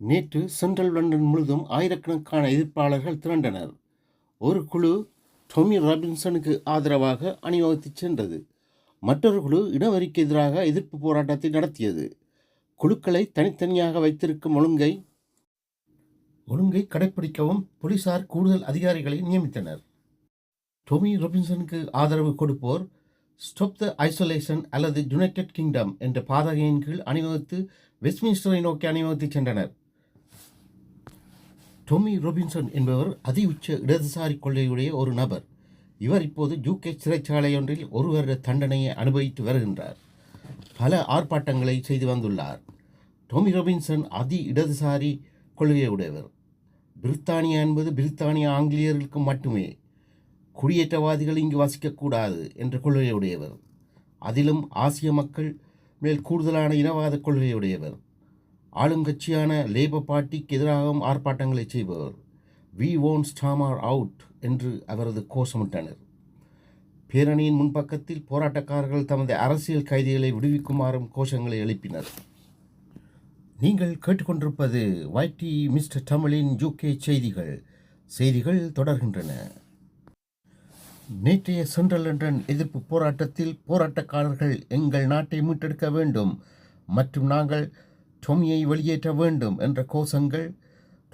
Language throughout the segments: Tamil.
நேற்று சென்ட்ரல் லண்டன் முழுதும் ஆயிரக்கணக்கான எதிர்ப்பாளர்கள் திரண்டனர். ஒரு குழு டொமி ராபின்சனுக்கு ஆதரவாக அணிவகுத்துச் சென்றது. மற்றொரு குழு இனவரிக்கு எதிராக எதிர்ப்பு போராட்டத்தை நடத்தியது. குழுக்களை தனித்தனியாக வைத்திருக்கும் ஒழுங்கை ஒழுங்கை கடைப்பிடிக்கவும் போலீசார் கூடுதல் அதிகாரிகளை நியமித்தனர். டொமி ரொபின்சனுக்கு ஆதரவு கொடுப்போர் ஸ்டாப் த ஐசோலேஷன் அல்லது யுனைடெட் கிங்டம் என்ற பாதகையின் கீழ் அணிவகுத்து வெஸ்ட்மின்ஸ்டரை நோக்கி அணிவகுத்துச் சென்றனர். டொமி ரொபின்சன் என்பவர் அதி உச்ச இடதுசாரி கொள்கையுடைய ஒரு நபர். இவர் இப்போது யூகே சிறைச்சாலை ஒன்றில் ஒரு வருட தண்டனையை அனுபவித்து வருகின்றார். பல ஆர்ப்பாட்டங்களை செய்து வந்துள்ளார். டொமி ரொபின்சன் அதி இடதுசாரி கொள்கையுடையவர். பிரித்தானியா என்பது பிரித்தானிய ஆங்கிலேயர்களுக்கு மட்டுமே. குடியேற்றவாதிகள் இங்கு வசிக்கக்கூடாது என்ற கொள்கையுடையவர். அதிலும் ஆசிய மக்கள் மேல் கூடுதலான இனவாத கொள்கையுடையவர். ஆளுங்கட்சியான லேபர் பார்ட்டிக்கு எதிராகவும் ஆர்ப்பாட்டங்களை செய்பவர். வி ஓன் ஸ்டாமார் அவுட் என்று அவரது கோஷமிட்டனர். பேரணியின் முன்பக்கத்தில் போராட்டக்காரர்கள் தமது அரசியல் கைதிகளை விடுவிக்குமாறும் கோஷங்களை எழுப்பினர். நீங்கள் கேட்டுக்கொண்டிருப்பது வைடி மிஸ்டர் தமிழின் யூகே செய்திகள். செய்திகள் தொடர்கின்றன. நேற்றைய சென்ட்ரல் லண்டன் எதிர்ப்பு போராட்டத்தில் போராட்டக்காரர்கள் எங்கள் நாட்டை மீட்டெடுக்க வேண்டும். மற்றும் நாங்கள் டொமியை வெளியேற்ற வேண்டும் என்ற கோஷங்கள்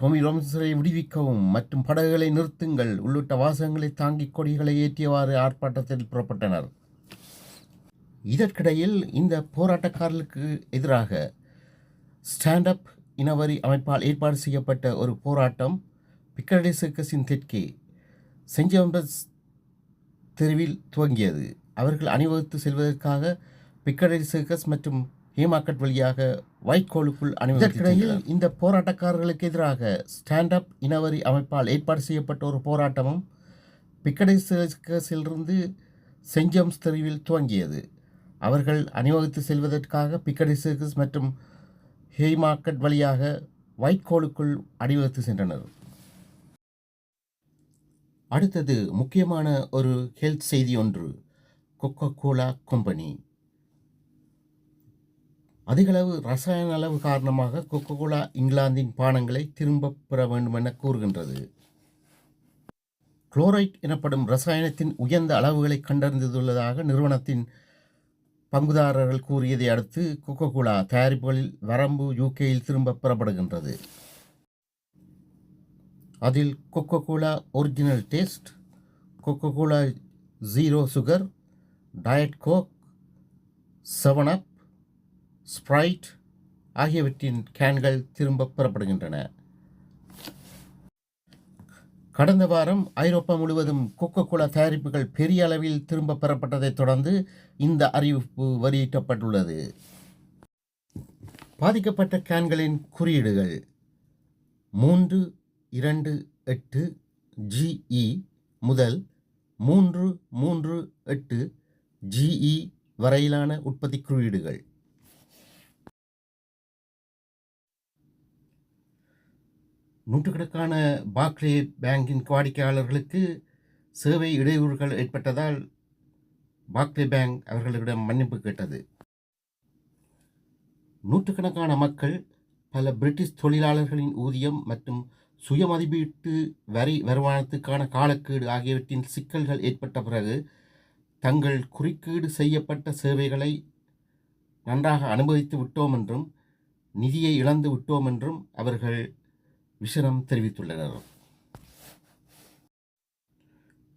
டொமி ரொம்சரை விடுவிக்கவும் மற்றும் படகுகளை நிறுத்துங்கள். உள்ளிட்ட வாசகங்களை தாங்கிக் கொடிகளை ஏற்றியவாறு ஆர்ப்பாட்டத்தில் புறப்பட்டனர். இதற்கிடையில் இந்த போராட்டக்காரர்களுக்கு எதிராக ஸ்டாண்ட் அப் இனவரி அமைப்பால் ஏற்பாடு செய்யப்பட்ட ஒரு போராட்டம் பிக்கரடி சர்க்கஸின் தெற்கே செஞ்சம்பஸ் தெருவில் துவங்கியது. அவர்கள் அணிவகுத்து செல்வதற்காக பிக்கரடி சர்க்கஸ் மற்றும் ஹேமாக்கட் வழியாக வைட்கோலுக்குள் அணிவகுத்திடையில் இந்த போராட்டக்காரர்களுக்கு எதிராக ஸ்டாண்ட் அப் இனவரி அமைப்பால் ஏற்பாடு செய்யப்பட்ட ஒரு போராட்டமும் சென்ட் ஜேம்ஸ் தெருவில் துவங்கியது. அவர்கள் அணிவகுத்து செல்வதற்காக பிக்கடரி சர்க்கஸ் மற்றும் ஹேமாக்கட் வழியாக வைட்கோலுக்குள் அணிவகுத்து சென்றனர். அடுத்தது முக்கியமான ஒரு ஹெல்த் செய்தி ஒன்று. கொக்கோ கோலா கம்பெனி அதிகளவு ரசாயன அளவு காரணமாக கொக்கோ கோலா இங்கிலாந்தின் பானங்களை திரும்பப் பெற வேண்டும் என கூறுகின்றது. குளோரைட் எனப்படும் ரசாயனத்தின் உயர்ந்த அளவுகளை கண்டறிந்துள்ளதாக நிறுவனத்தின் பங்குதாரர்கள் கூறியதை அடுத்து கொக்கோ கோலா தயாரிப்புகளில் வரம்பு யூகேயில் திரும்பப் பெறப்படுகின்றது. அதில் Coca Cola original taste Coca Cola zero sugar diet Coke seven up Sprite ஆகியவற்றின் கேன்கள் திரும்பப் பெறப்படுகின்றன. கடந்த வாரம் ஐரோப்பா முழுவதும் கொக்கோ கோலா தயாரிப்புகள் பெரிய அளவில் திரும்பப் பெறப்பட்டதைத் தொடர்ந்து இந்த அறிவிப்பு வெளியிட்டப்பட்டுள்ளது. பாதிக்கப்பட்ட கேன்களின் குறியீடுகள் மூன்று இரண்டு எட்டு ஜிஇ முதல் மூன்று மூன்று எட்டு ஜிஇ வரையிலான உற்பத்தி குறியீடுகள். நூற்றுக்கணக்கான பாக்லே பேங்கின் வாடிக்கையாளர்களுக்கு சேவை இடையூறுகள் ஏற்பட்டதால் பாக்லே பேங்க் அவர்களிடம் மன்னிப்பு கேட்டது. நூற்றுக்கணக்கான மக்கள் பல பிரிட்டிஷ் தொழிலாளர்களின் ஊதியம் மற்றும் சுயமதிப்பீட்டு வரி வருமானத்துக்கான காலக்கீடு ஆகியவற்றின் சிக்கல்கள் ஏற்பட்ட பிறகு தங்கள் குறுக்கீடு செய்யப்பட்ட சேவைகளை நன்றாக அனுபவித்து விட்டோம் என்றும் நிதியை இழந்து விட்டோம் என்றும் அவர்கள் விஷனம் தெரிவித்துள்ளனர்.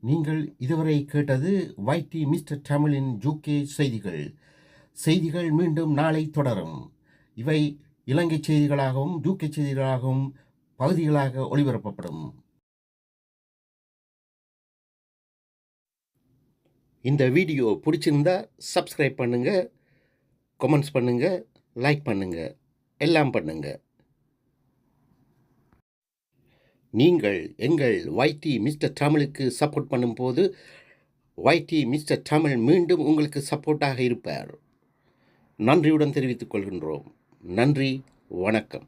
நீங்கள் இதுவரை கேட்டது வைடி மிஸ்டர் தமிழின் ஜூகே செய்திகள். செய்திகள் மீண்டும் நாளை தொடரும். இவை இலங்கை செய்திகளாகவும் ஜூகே செய்திகளாகவும் பகுதிகளாக ஒளிபரப்பப்படும். இந்த வீடியோ பிடிச்சிருந்தா சப்ஸ்கிரைப் பண்ணுங்கள் கமெண்ட்ஸ் பண்ணுங்கள் லைக் பண்ணுங்கள் எல்லாம் பண்ணுங்கள் நீங்கள் எங்கள் வைடி மிஸ்டர் தமிழுக்கு சப்போர்ட் பண்ணும்போது வைடி மிஸ்டர் தமிழ் மீண்டும் உங்களுக்கு சப்போர்ட்டாக இருப்பார். நன்றியுடன் தெரிவித்துக் கொள்கின்றோம். நன்றி வணக்கம்.